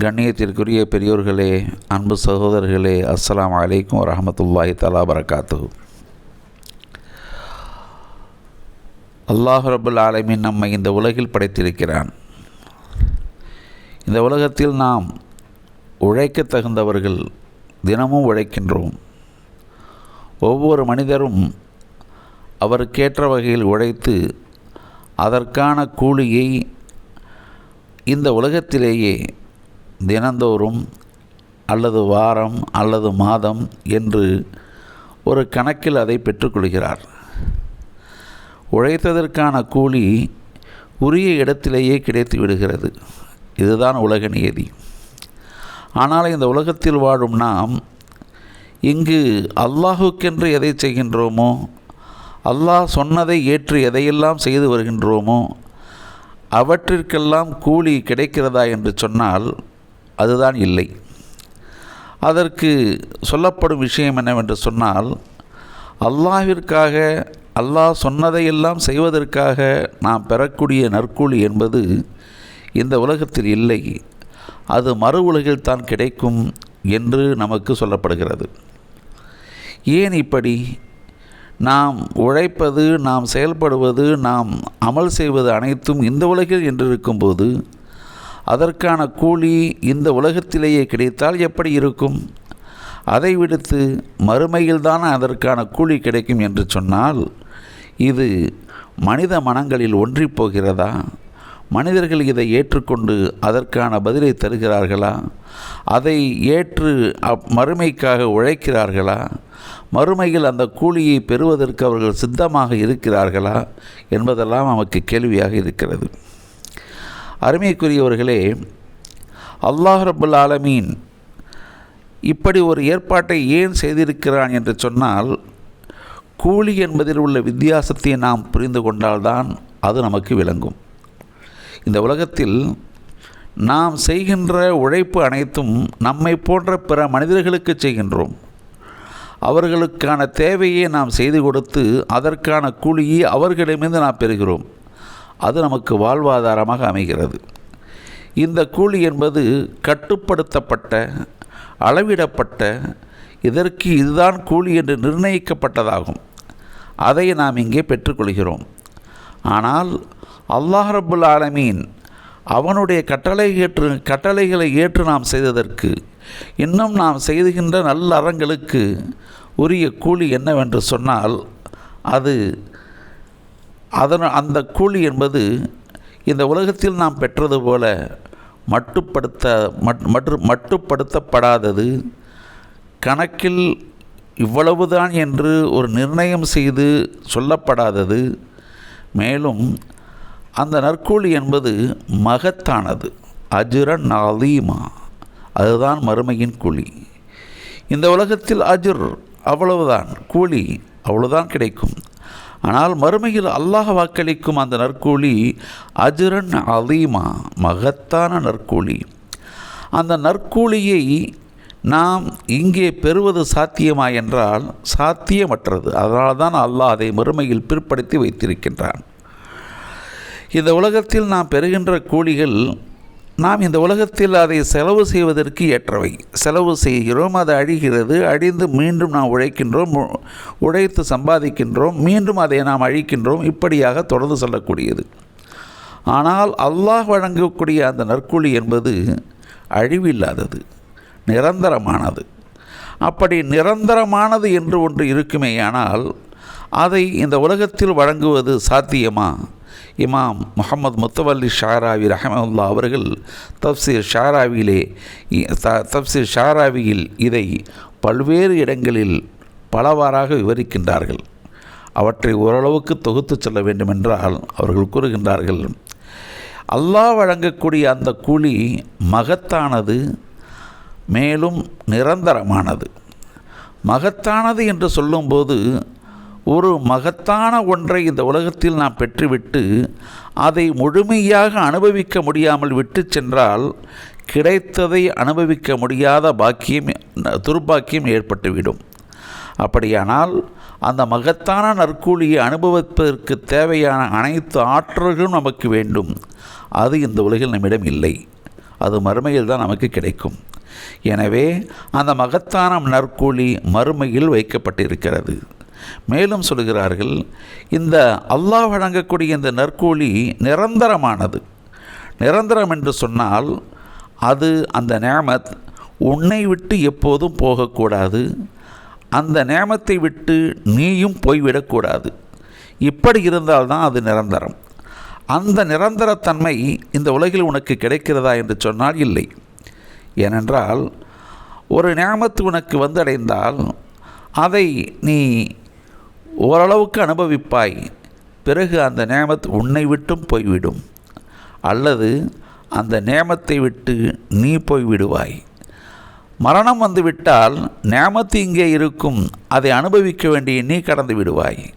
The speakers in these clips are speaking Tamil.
கண்ணியத்திற்குரிய பெரியோர்களே அன்பு சகோதரர்களே அஸ்லாம் அலைக்கும் வரஹமத்துல்லாஹி தலா வரகாத்து அல்லாஹ் ரபுல் ஆலமின் நம்மை இந்த உலகில் படைத்திருக்கிறான். இந்த உலகத்தில் நாம் உழைக்க தகுந்தவர்கள் தினமும் உழைக்கின்றோம். ஒவ்வொரு மனிதரும் அவருக்கேற்ற வகையில் உழைத்து அதற்கான கூலியை இந்த உலகத்திலேயே தினந்தோறும் அல்லது வாரம் அல்லது மாதம் என்று ஒரு கணக்கில் அதை பெற்றுக்கொள்கிறார். உழைத்ததற்கான கூலி உரிய இடத்திலேயே கிடைத்து விடுகிறது. இதுதான் உலக நியதி. ஆனால் இந்த உலகத்தில் வாழும் நாம் இங்கு அல்லாஹுக்கென்று எதை செய்கின்றோமோ அல்லாஹ் சொன்னதை ஏற்று எதையெல்லாம் செய்து வருகின்றோமோ அவற்றிற்கெல்லாம் கூலி கிடைக்கிறதா என்று சொன்னால் அதுதான் இல்லை. அதற்கு சொல்லப்படும் விஷயம் என்னவென்று சொன்னால் அல்லாஹிற்காக அல்லாஹ் சொன்னதையெல்லாம் செய்வதற்காக நாம் பெறக்கூடிய நற்கூலி என்பது இந்த உலகத்தில் இல்லை. அது மறு உலகில் தான் கிடைக்கும் என்று நமக்கு சொல்லப்படுகிறது. ஏன் இப்படி? நாம் உழைப்பது நாம் செயல்படுவது நாம் அமல் செய்வது அனைத்தும் இந்த உலகில் என்று இருக்கும்போது அதற்கான கூலி இந்த உலகத்திலேயே கிடைத்தால் எப்படி இருக்கும்? அதை விடுத்து மறுமையில்தான் அதற்கான கூலி கிடைக்கும் என்று சொன்னால் இது மனித மனங்களில் ஒன்றிப்போகிறதா மனிதர்கள் இதை ஏற்றுக்கொண்டு அதற்கான பதிலை தருகிறார்களா? அதை ஏற்று அப் மறுமைக்காக உழைக்கிறார்களா? மறுமையில் அந்த கூலியை பெறுவதற்கு அவர்கள் சித்தமாக இருக்கிறார்களா? என்பதெல்லாம் நமக்கு கேள்வியாக இருக்கிறது. அருமைக்குரியவர்களே அல்லாஹ் ரபுல் ஆலமீன் இப்படி ஒரு ஏற்பாட்டை ஏன் செய்திருக்கிறான் என்று சொன்னால் கூலி என்பதில் உள்ள வித்தியாசத்தை நாம் புரிந்து கொண்டால்தான் அது நமக்கு விளங்கும். இந்த உலகத்தில் நாம் செய்கின்ற உழைப்பு அனைத்தும் நம்மை போன்ற பிற மனிதர்களுக்கு செய்கின்றோம். அவர்களுக்கான தேவையை நாம் செய்து கொடுத்து அதற்கான கூலியை அவர்களிடமிருந்து நாம் பெறுகிறோம். அது நமக்கு வாழ்வாதாரமாக அமைகிறது. இந்த கூலி என்பது கட்டுப்படுத்தப்பட்ட அளவிடப்பட்ட இதற்கு இதுதான் கூலி என்று நிர்ணயிக்கப்பட்டதாகும். அதை நாம் இங்கே பெற்றுக்கொள்கிறோம். ஆனால் அல்லாஹ் ரபுல் ஆலமீன் அவனுடைய கட்டளை ஏற்று கட்டளைகளை ஏற்று நாம் செய்ததற்கு இன்னும் நாம் செய்துகின்ற நல்ல அறங்களுக்கு உரிய கூலி என்னவென்று சொன்னால் அது அதன் அந்த கூலி என்பது இந்த உலகத்தில் நாம் பெற்றது போல மட்டுப்படுத்த மற்ற மட்டுப்படுத்தப்படாதது. கணக்கில் இவ்வளவுதான் என்று ஒரு நிர்ணயம் செய்து சொல்லப்படாதது. மேலும் அந்த நற்கூலி என்பது மகத்தானது. அஜுரன் நாலீமா அதுதான் மறுமையின் கூலி. இந்த உலகத்தில் அஜுர் அவ்வளவுதான். கூலி அவ்வளோதான் கிடைக்கும். ஆனால் மறுமையில் அல்லாஹ் வாக்களிக்கும் அந்த நற்கூலி அஜுரன் அலீமா மகத்தான நற்கூலி. அந்த நற்கூலியை நாம் இங்கே பெறுவது சாத்தியமா என்றால் சாத்தியமற்றது. அதனால் தான் அல்லாஹ் அதை மறுமையில் பிற்படுத்தி வைத்திருக்கின்றான். இந்த உலகத்தில் நாம் பெறுகின்ற கூலிகள் நாம் இந்த உலகத்தில் அதை செலவு செய்வதற்கு ஏற்றவை. செலவு செய்கிறோம் அது அழிகிறது அழிந்து மீண்டும் நாம் உழைக்கின்றோம் உழைத்து சம்பாதிக்கின்றோம் மீண்டும் அதை நாம் அழிக்கின்றோம் இப்படியாக தொடர்ந்து செல்லக்கூடியது. ஆனால் அல்லாஹ் வழங்கக்கூடிய அந்த நற்கூலி என்பது அழிவில்லாதது நிரந்தரமானது. அப்படி நிரந்தரமானது என்று ஒன்று இருக்குமேயானால் அதை இந்த உலகத்தில் வழங்குவது சாத்தியமா? இமாம் முகமது முத்தவல்லி ஷாராவி ரஹமல்லா அவர்கள் தப்சீர் ஷாராவியிலே தப்சீர் ஷாராவியில் இதை பல்வேறு இடங்களில் பலவாறாக விவரிக்கின்றார்கள். அவற்றை ஓரளவுக்கு தொகுத்து செல்ல வேண்டுமென்றால் அவர்கள் கூறுகின்றார்கள் அல்லாஹ் வழங்கக்கூடிய அந்த கூலி மகத்தானது மேலும் நிரந்தரமானது. மகத்தானது என்று சொல்லும்போது ஒரு மகத்தான ஒன்றை இந்த உலகத்தில் நாம் பெற்றுவிட்டு அதை முழுமையாக அனுபவிக்க முடியாமல் விட்டு சென்றால் கிடைத்ததை அனுபவிக்க முடியாத பாக்கியம் துர்பாக்கியம் ஏற்பட்டுவிடும். அப்படியானால் அந்த மகத்தான நற்கூலியை அனுபவிப்பதற்கு தேவையான அனைத்து ஆற்றல்களும் நமக்கு வேண்டும். அது இந்த உலகில் நம்மிடம் இல்லை. அது மறுமையில் தான் நமக்கு கிடைக்கும். எனவே அந்த மகத்தான நற்கூலி மறுமையில் வைக்கப்பட்டிருக்கிறது. மேலும் சொல்கிறார்கள் இந்த அல்லாஹ் வழங்கக்கூடிய இந்த நற்கூலி நிரந்தரமானது. நிரந்தரம் என்று சொன்னால் அது அந்த நேமத் உன்னை விட்டு எப்போதும் போகக்கூடாது. அந்த நேமத்தை விட்டு நீயும் போய்விடக்கூடாது. இப்படி இருந்தால்தான் அது நிரந்தரம். அந்த நிரந்தரத்தன்மை இந்த உலகில் உனக்கு கிடைக்கிறதா என்று சொன்னால் இல்லை. ஏனென்றால் ஒரு நேமத்து உனக்கு வந்தடைந்தால் அதை நீ ஓரளவுக்கு அனுபவிப்பாய். பிறகு அந்த நேமத் உன்னை விட்டும் போய்விடும். அல்லது அந்த நேமத்தை விட்டு நீ போய்விடுவாய். மரணம் வந்துவிட்டால் நேமத்து இங்கே இருக்கும். அதை அனுபவிக்க வேண்டிய நீ கடந்து விடுவாய்.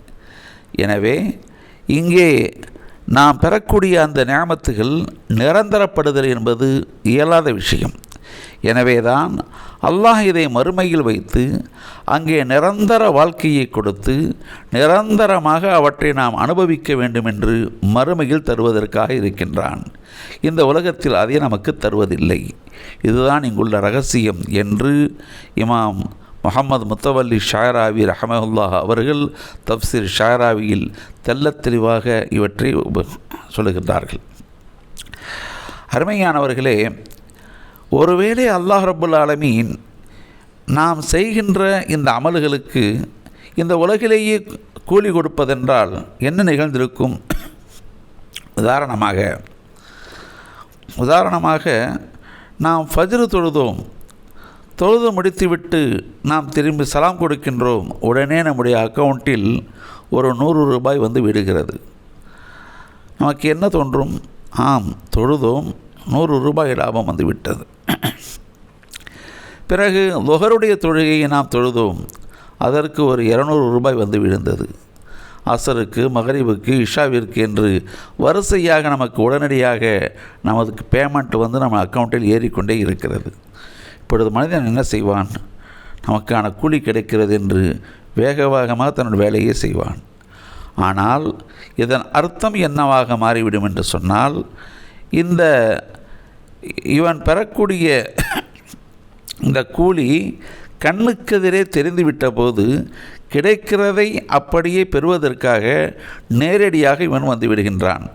எனவே இங்கே நாம் பெறக்கூடிய அந்த நேமத்துகள் நிரந்தரப்படுதல் என்பது இயலாத விஷயம். எனவேதான் அல்லாஹ் இதை மறுமையில் வைத்து அங்கே நிரந்தர வாழ்க்கையை கொடுத்து நிரந்தரமாக அவற்றை நாம் அனுபவிக்க வேண்டும் என்று மறுமையில் தருவதற்காக இருக்கின்றான். இந்த உலகத்தில் அதை நமக்கு தருவதில்லை. இதுதான் இங்குள்ள ரகசியம் என்று இமாம் முகமது முத்தவல்லி ஷாயராவி ரஹமவுல்லாஹ் அவர்கள் தப்சீர் ஷாயராவியில் தெள்ளத் தெளிவாக இவற்றை சொல்லுகின்றார்கள். அருமையானவர்களே ஒருவேளை அல்லாஹ் ரபுல் ஆலமீன் நாம் செய்கின்ற இந்த அமல்களுக்கு இந்த உலகிலேயே கூலி கொடுப்பதென்றால் என்ன நிகழ்ந்திருக்கும்? உதாரணமாக உதாரணமாக நாம் ஃபஜ்ரு தொழுதோம். தொழுது முடித்துவிட்டு நாம் திரும்பி சலாம் கொடுக்கின்றோம். உடனே நம்முடைய அக்கௌண்ட்டில் ஒரு நூறு ரூபாய் வந்து விடுகிறது. நமக்கு என்ன தோன்றும்? ஆம் தொழுதோம். நூறு ரூபாய் லாபம் வந்து விட்டது. பிறகு லொஹருடைய தொழுகையை நாம் தொழுதோம். அதற்கு ஒரு இரநூறு ரூபாய் வந்து விழுந்தது. அசருக்கு மகரிவுக்கு இஷாவிற்கு என்று வரிசையாக நமக்கு உடனடியாக நமக்கு பேமெண்ட் வந்து நம்ம அக்கௌண்ட்டில் ஏறிக்கொண்டே இருக்கிறது. இப்பொழுது மனிதன் என்ன செய்வான்? நமக்கான கூலி கிடைக்கிறது என்று வேக வேகமாக தன்னோட வேலையை செய்வான். ஆனால் இதன் அர்த்தம் என்னவாக மாறிவிடும் என்று சொன்னால் இந்த இவன் பெறக்கூடிய இந்த கூலி கண்ணுக்கெதிரே தெரிந்துவிட்ட போது கிடைக்கிறதை அப்படியே பெறுவதற்காக நேரடியாக இவன் வந்து விடுகின்றான்.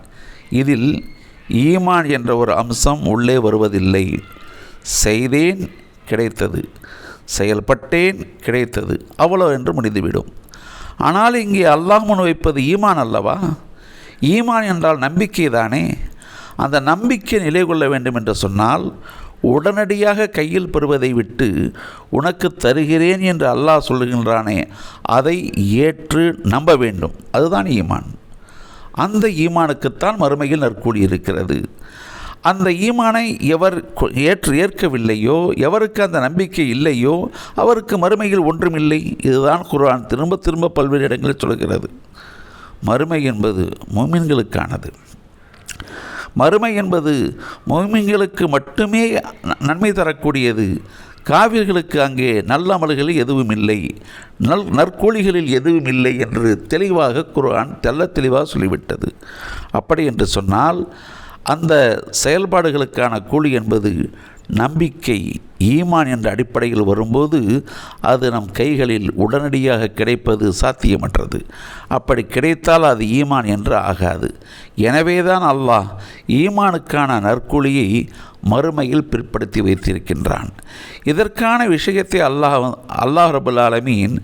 இதில் ஈமான் என்ற ஒரு அம்சம் உள்ளே வருவதில்லை. செய்தேன் கிடைத்தது. செயல்பட்டேன் கிடைத்தது. அவ்வளோ என்று முடிந்துவிடும். ஆனால் இங்கே அல்லாஹ் முன் வைப்பது ஈமான் அல்லவா? ஈமான் என்றால் நம்பிக்கை தானே அந்த நம்பிக்கை நிலை கொள்ள வேண்டும் என்று சொன்னால் உடனடியாக கையில் பெறுவதை விட்டு உனக்கு தருகிறேன் என்று அல்லாஹ் சொல்லுகின்றானே அதை ஏற்று நம்ப வேண்டும். அதுதான் ஈமான். அந்த ஈமானுக்குத்தான் மறுமையில் நற்கூலி இருக்கிறது. அந்த ஈமானை எவர் ஏற்று ஏற்கவில்லையோ எவருக்கு அந்த நம்பிக்கை இல்லையோ அவருக்கு மறுமையில் ஒன்றுமில்லை. இதுதான் குரான் திரும்ப திரும்ப பல்வேறு இடங்களில் சொல்கிறது மறுமை என்பது மூமின்களுக்கானது. மறுமை என்பது மோமின்களுக்கு மட்டுமே நன்மை தரக்கூடியது. காவிர்களுக்கு அங்கே நல்ல அமல்களில் எதுவும் இல்லை. நல் நற்கூலிகளில் எதுவும் இல்லை என்று தெளிவாக குரான் தெல்ல தெளிவாக சொல்லிவிட்டது. அப்படி என்று சொன்னால் அந்த செயல்பாடுகளுக்கான கூலி என்பது நம்பிக்கை. ஈமான் என்ற அடிப்படையில் வரும்போது அது நம் கைகளில் உடனடியாக கிடைப்பது சாத்தியமற்றது. அப்படி கிடைத்தால் அது ஈமான் என்று ஆகாது. எனவேதான் அல்லாஹ் ஈமானுக்கான நற்கூலியை மறுமையில் பிற்படுத்தி வைத்திருக்கின்றான். இதற்கான விஷயத்தை அல்லாஹ் அல்லாஹ் ரபுல் ஆலமீன்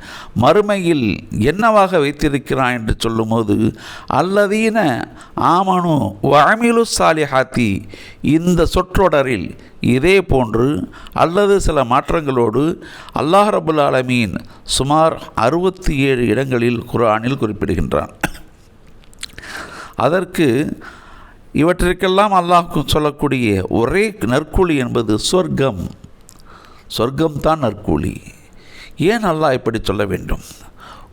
மறுமையில் என்னவாக வைத்திருக்கிறான் என்று சொல்லும்போது அல்லதீன ஆமனு வாமிலு சாலிஹாத்தி இந்த சொற்றொடரில் இதே போன்று அல்லது சில மாற்றங்களோடு அல்லாஹ் ரபுல் ஆலமீன் சுமார் அறுபத்தி ஏழு இடங்களில் குர்ஆனில் குறிப்பிடுகின்றான். அதற்கு இவற்றிற்கெல்லாம் அல்லாஹ் சொல்லக்கூடிய ஒரே நற்கூலி என்பது சொர்க்கம். சொர்க்கம்தான் நற்கூலி. ஏன் அல்லாஹ் இப்படி சொல்ல வேண்டும்?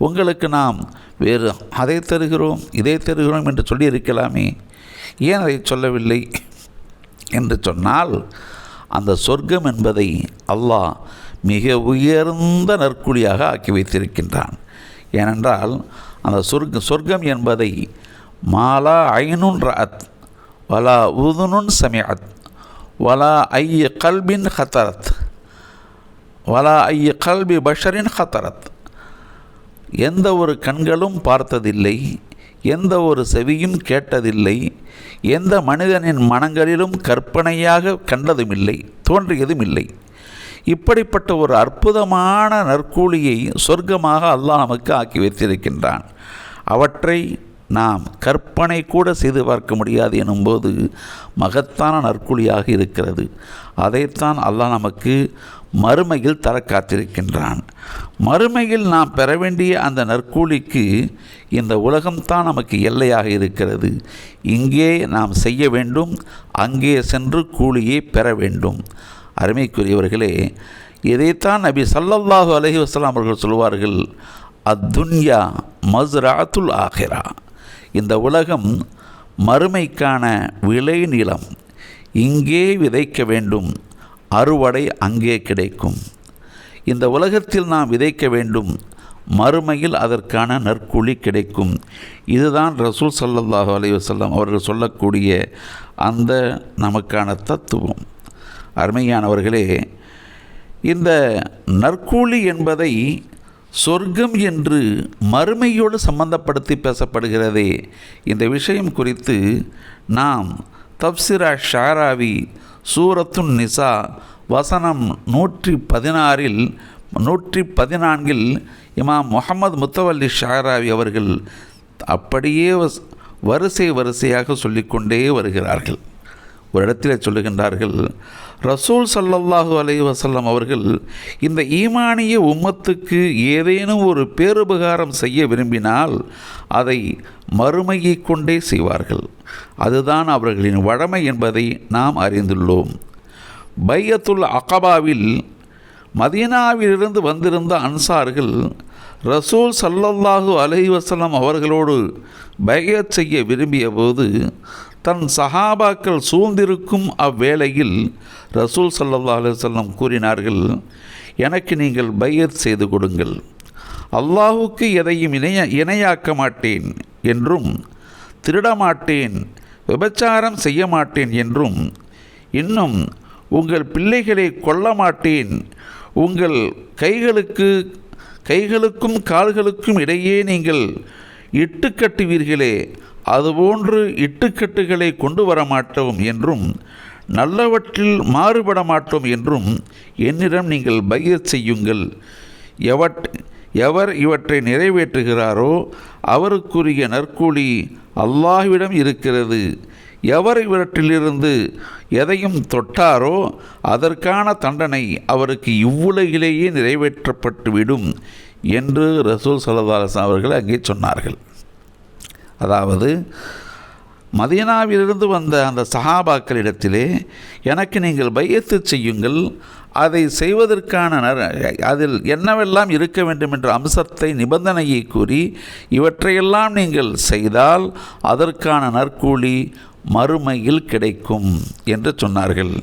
உங்களுக்கு நாம் வேறு அதை தருகிறோம் இதை தருகிறோம் என்று சொல்லி இருக்கலாமே ஏன் அதை சொல்லவில்லை? என்று சொன்னால் அந்த சொர்க்கம் என்பதை அல்லாஹ் மிக உயர்ந்த நற்குழியாக ஆக்கி வைத்திருக்கின்றான். ஏனென்றால் அந்த சொர்க்க சொர்க்கம் என்பதை மாலா ஐனுன் ரஅத் வலா உதுனுன் சமியத் வலா ஐய கல்பின் ஹத்தரத் வலா ஐய கல்பி பஷரின் ஹத்தரத் எந்த ஒரு கண்களும் பார்த்ததில்லை. எந்த ஒரு செவியும் கேட்டதில்லை எந்த மனிதனின் மனங்களிலும் கற்பனையாக கண்டதுமில்லை தோன்றியதும் இல்லை இப்படிப்பட்ட ஒரு அற்புதமான நற்கூலியை சொர்க்கமாக அல்லாஹ் நமக்கு ஆக்கி வைத்திருக்கின்றான். அவற்றை நாம் கற்பனை கூட செய்து பார்க்க முடியாது எனும்போது மகத்தான நற்கூலியாக இருக்கிறது. அதைத்தான் அல்லாஹ் நமக்கு மறுமையில் தர காத்திருக்கின்றான். மறுமையில் நாம் பெற வேண்டிய அந்த நற்கூலிக்கு இந்த உலகம்தான் நமக்கு எல்லையாக இருக்கிறது. இங்கே நாம் செய்ய வேண்டும் அங்கே சென்று கூலியை பெற வேண்டும். அருமைக்குரியவர்களே இதைத்தான் நபி சல்லல்லாஹு அலஹி வஸ்லாம் அவர்கள் சொல்வார்கள் அத்துன்யா மஸ்ராத்துல் ஆஹிரா இந்த உலகம் மறுமைக்கான விளை நிலம். இங்கே விதைக்க வேண்டும் அறுவடை அங்கே கிடைக்கும். இந்த உலகத்தில் நாம் விதைக்க வேண்டும். மறுமையில் அதற்கான நற்கூலி கிடைக்கும். இதுதான் ரசூல் சல்லல்லாஹு அலைவசல்லம் அவர்கள் சொல்லக்கூடிய அந்த நமக்கான தத்துவம். அருமையானவர்களே இந்த நற்கூலி என்பதை சொர்க்கம் என்று மறுமையோடு சம்பந்தப்படுத்தி பேசப்படுகிறதே. இந்த விஷயம் குறித்து நாம் தப்சிரா ஷாராவி சூரத்துன் நிசா வசனம் நூற்றி பதினாறில் நூற்றி பதினான்கில் இமாம் முகமது முத்தவல்லி ஷாராவி அவர்கள் அப்படியே வஸ்- வரிசை வரிசையாக சொல்லிக்கொண்டே வருகிறார்கள். ஒரு இடத்திலே சொல்லுகின்றார்கள் ரசூல் சல்லல்லாஹு அலி வசல்லம் அவர்கள் இந்த ஈமானிய உம்மத்துக்கு ஏதேனும் ஒரு பேருபகாரம் செய்ய விரும்பினால் அதை மறுமையை கொண்டே செய்வார்கள். அதுதான் அவர்களின் வழமை என்பதை நாம் அறிந்துள்ளோம். பையத்துல் அகபாவில் மதீனாவிலிருந்து வந்திருந்த அன்சார்கள் ரசூல் சல்லல்லாஹு அலைஹி அவர்களோடு பயத் செய்ய விரும்பிய போது தன் சஹாபாக்கள் சூழ்ந்திருக்கும் அவ்வேளையில் ரசூல் சல்லல்லா அலுவலம் கூறினார்கள் எனக்கு நீங்கள் பையத் செய்து கொடுங்கள். அல்லாஹுக்கு எதையும் இணைய இணையாக்க மாட்டேன் என்றும் திருடமாட்டேன் விபச்சாரம் செய்ய மாட்டேன் என்றும் இன்னும் உங்கள் பிள்ளைகளை கொல்ல மாட்டேன் உங்கள் கைகளுக்கு கைகளுக்கும் கால்களுக்கும் இடையே நீங்கள் இட்டு கட்டுவீர்களே அதுபோன்று இட்டுக்கட்டுகளை கொண்டு வர மாட்டோம் என்றும் நல்லவற்றில் மாறுபட மாட்டோம் என்றும் என்னிடம் நீங்கள் பயிர் செய்யுங்கள். எவட் எவர் இவற்றை நிறைவேற்றுகிறாரோ அவருக்குரிய நற்கூலி அல்லாஹ்விடம் இருக்கிறது. எவர் இவற்றிலிருந்து எதையும் தொட்டாரோ அதற்கான தண்டனை அவருக்கு இவ்வுலகிலேயே நிறைவேற்றப்பட்டுவிடும் என்று ரசூல் சலதாலசன் அவர்கள் அங்கே சொன்னார்கள். அதாவது மதீனாவிலிருந்து வந்த அந்த சஹாபாக்களிடத்திலே எனக்கு நீங்கள் பையத்து செய்யுங்கள் அதை செய்வதற்கான அதில் என்னவெல்லாம் இருக்க வேண்டும் என்ற அம்சத்தை நிபந்தனையை கூறி இவற்றையெல்லாம் நீங்கள் செய்தால் அதற்கான நற்கூலி மறுமையில் கிடைக்கும் என்று சொன்னார்கள்.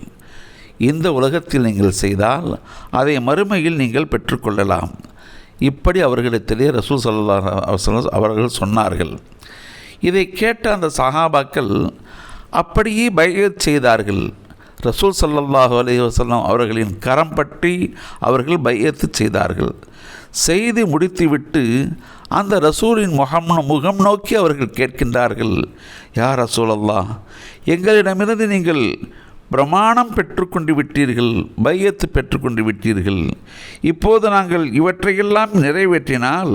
இந்த உலகத்தில் நீங்கள் செய்தால் அதை மறுமையில் நீங்கள் பெற்றுக்கொள்ளலாம். இப்படி அவர்களிடத்திலே ரசூல் சல்லா அவர்கள் சொன்னார்கள். இதை கேட்ட அந்த சஹாபாக்கள் அப்படியே பையத் செய்தார்கள். ரசூல் ஸல்லல்லாஹு அலைஹி அவர்களின் கரம் பற்றி அவர்கள் பையத்து செய்தார்கள். செய்து முடித்துவிட்டு அந்த ரசூலின் முகம் முகம் நோக்கி அவர்கள் கேட்கின்றார்கள். யார் ரசூல் அல்லாஹ் எங்களிடமிருந்து நீங்கள் பிரமாணம் பெற்றுக்கொண்டு விட்டீர்கள் பையத்து பெற்றுக்கொண்டு விட்டீர்கள். இப்போது நாங்கள் இவற்றையெல்லாம் நிறைவேற்றினால்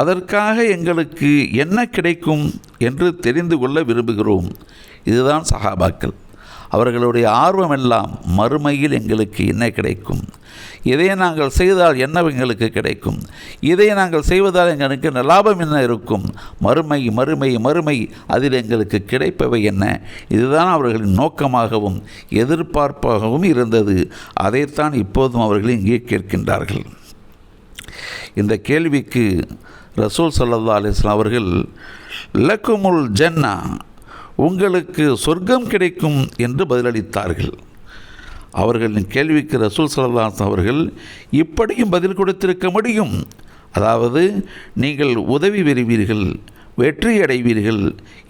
அதற்காக எங்களுக்கு என்ன கிடைக்கும் என்று தெரிந்து கொள்ள விரும்புகிறோம். இதுதான் சஹாபாக்கள். அவர்களுடைய ஆர்வமெல்லாம் மறுமையில் எங்களுக்கு என்ன கிடைக்கும்? இதை நாங்கள் செய்தால் என்ன எங்களுக்கு கிடைக்கும்? இதை நாங்கள் செய்வதால் எங்களுக்கு லாபம் என்ன இருக்கும்? மறுமை மறுமை மறுமை அதில் எங்களுக்கு கிடைப்பவை என்ன? இதுதான் அவர்களின் நோக்கமாகவும் எதிர்பார்ப்பாகவும் இருந்தது. அதைத்தான் இப்போதும் அவர்கள் இங்கே கேட்கின்றார்கள். இந்த கேள்விக்கு ரசூல் சல்லா அலிஸ்லாம் அவர்கள் லக்குமுல் ஜன்னா உங்களுக்கு சொர்க்கம் கிடைக்கும் என்று பதிலளித்தார்கள். அவர்களின் கேள்விக்கு ரசூல் சல்லாஸ் அவர்கள் இப்படியும் பதில் கொடுத்திருக்க முடியும். அதாவது நீங்கள் உதவி பெறுவீர்கள் வெற்றி அடைவீர்கள்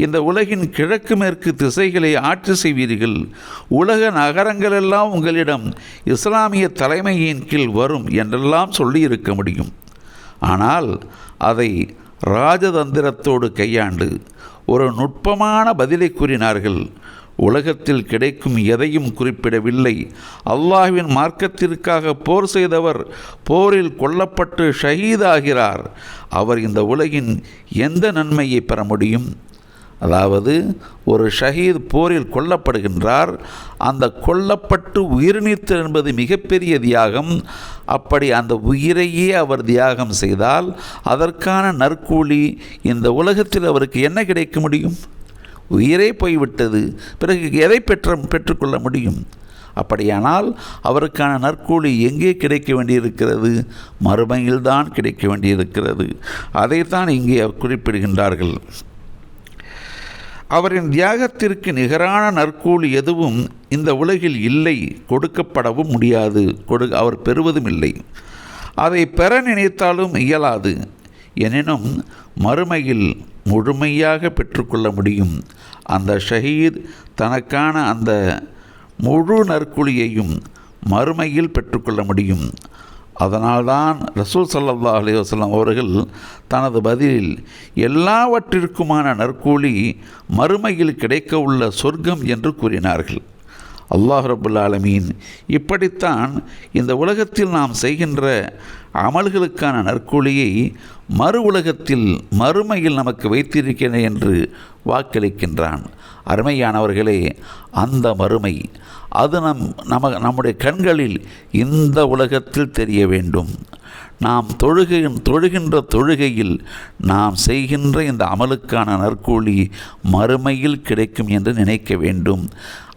இந்த உலகின் கிழக்கு மேற்கு திசைகளை ஆட்சி செய்வீர்கள் உலக நகரங்களெல்லாம் உங்களிடம் இஸ்லாமிய தலைமையின் கீழ் வரும் என்றெல்லாம் சொல்லியிருக்க முடியும். ஆனால் அதை ராஜதந்திரத்தோடு கையாண்டு ஒரு நுட்பமான பதிலை கூறினார்கள். உலகத்தில் கிடைக்கும் எதையும் குறிப்பிடவில்லை. அல்லாஹ்வின் மார்க்கத்திற்காக போர் செய்தவர் போரில் கொல்லப்பட்டு ஷஹீதாகிறார். அவர் இந்த உலகின் எந்த நன்மையை பெற முடியும்? அதாவது ஒரு ஷஹீத் போரில் கொல்லப்படுகின்றார் அந்த கொல்லப்பட்டு உயிர் நீத்தல் என்பது மிகப்பெரிய தியாகம். அப்படி அந்த உயிரையே அவர் தியாகம் செய்தால் அதற்கான நற்கூலி இந்த உலகத்தில் அவருக்கு என்ன கிடைக்க முடியும்? உயிரே போய்விட்டது பிறகு எதை பெற்ற பெற்றுக்கொள்ள முடியும்? அப்படியானால் அவருக்கான நற்கூலி எங்கே கிடைக்க வேண்டியிருக்கிறது? மறுமையில்தான் கிடைக்க வேண்டியிருக்கிறது. அதைத்தான் இங்கே குறிப்பிடுகின்றார்கள். அவரின் தியாகத்திற்கு நிகரான நற்கூலி எதுவும் இந்த உலகில் இல்லை கொடுக்கப்படவும் முடியாது கொடு அவர் பெறுவதும் இல்லை. அதை பெற நினைத்தாலும் இயலாது. எனினும் மறுமையில் முழுமையாக பெற்றுக்கொள்ள முடியும். அந்த ஷஹீத் தனக்கான அந்த முழு நற்குழியையும் மறுமையில் பெற்றுக்கொள்ள முடியும். அதனால்தான் ரசூல் சல்லா அலி அவர்கள் தனது பதிலில் எல்லாவற்றிற்குமான நற்கூலி மறுமையில் கிடைக்க உள்ள சொர்க்கம் என்று கூறினார்கள். அல்லாஹ் ரபுல் ஆலமீன். இப்படித்தான் இந்த உலகத்தில் நாம் செய்கின்ற அமல்களுக்கான நற்கூலியை மறு உலகத்தில் மறுமையில் நமக்கு வைத்திருக்கிறேன் என்று வாக்களிக்கின்றான். அருமையானவர்களே அந்த மறுமை அது நம் நம நம்முடைய கண்களில் இந்த உலகத்தில் தெரிய வேண்டும். நாம் தொழுகையும் தொழுகின்ற தொழுகையில் நாம் செய்கின்ற இந்த அமலுக்கான நற்கூலி மறுமையில் கிடைக்கும் என்று நினைக்க வேண்டும்.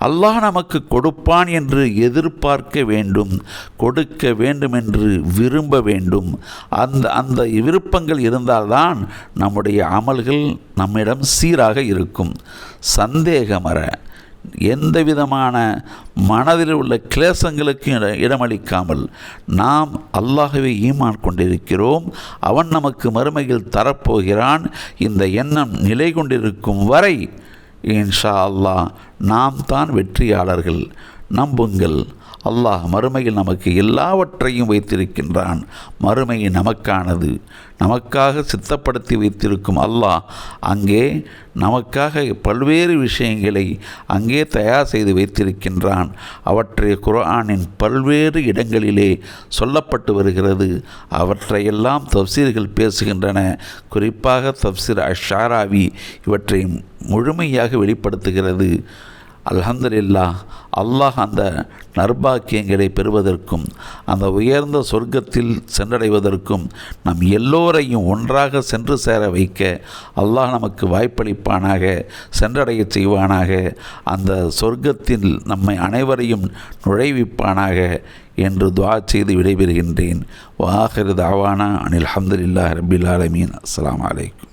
அல்லாஹ் நமக்கு கொடுப்பான் என்று எதிர்பார்க்க வேண்டும் கொடுக்க வேண்டும் என்று விரும்ப வேண்டும். அந்த அந்த விருப்பங்கள் இருந்தால்தான் நம்முடைய அமல்கள் நம்மிடம் சீராக இருக்கும். சந்தேகமற எந்த விதமான மனதில் உள்ள கிளேசங்களுக்கு இட இடமளிக்காமல் நாம் அல்லாகவே ஈமான் கொண்டிருக்கிறோம். அவன் நமக்கு மறுமையில் தரப்போகிறான். இந்த எண்ணம் நிலை கொண்டிருக்கும் வரை இன்ஷா அல்லாஹ் நாம் தான் வெற்றியாளர்கள். நம்புங்கள். அல்லாஹ் மறுமையில் நமக்கு எல்லாவற்றையும் வைத்திருக்கின்றான். மறுமை நமக்கானது. நமக்காக சித்தப்படுத்தி வைத்திருக்கும் அல்லாஹ் அங்கே நமக்காக பல்வேறு விஷயங்களை அங்கே தயார் செய்து வைத்திருக்கின்றான். அவற்றை குர்ஆனின் பல்வேறு இடங்களிலே சொல்லப்பட்டு வருகிறது. அவற்றையெல்லாம் தப்சீர்கள் பேசுகின்றன. குறிப்பாக தப்சீர் அஷாராவி இவற்றை முழுமையாக வெளிப்படுத்துகிறது. அல்ஹம்துலில்லா அல்லாஹ் அந்த நர்பாக்கியங்களை பெறுவதற்கும் அந்த உயர்ந்த சொர்க்கத்தில் சென்றடைவதற்கும் நம் எல்லோரையும் ஒன்றாக சென்று சேர வைக்க அல்லாஹ் நமக்கு வாய்ப்பளிப்பானாக சென்றடைய செய்வானாக அந்த சொர்க்கத்தில் நம்மை அனைவரையும் நுழைவிப்பானாக என்று துவா செய்து விடைபெறுகின்றேன். வாஹிர் தாவானா அனில் அஹமதுல்லா ரபில் ஆலமீன். அஸ்லாம் வலைக்கும்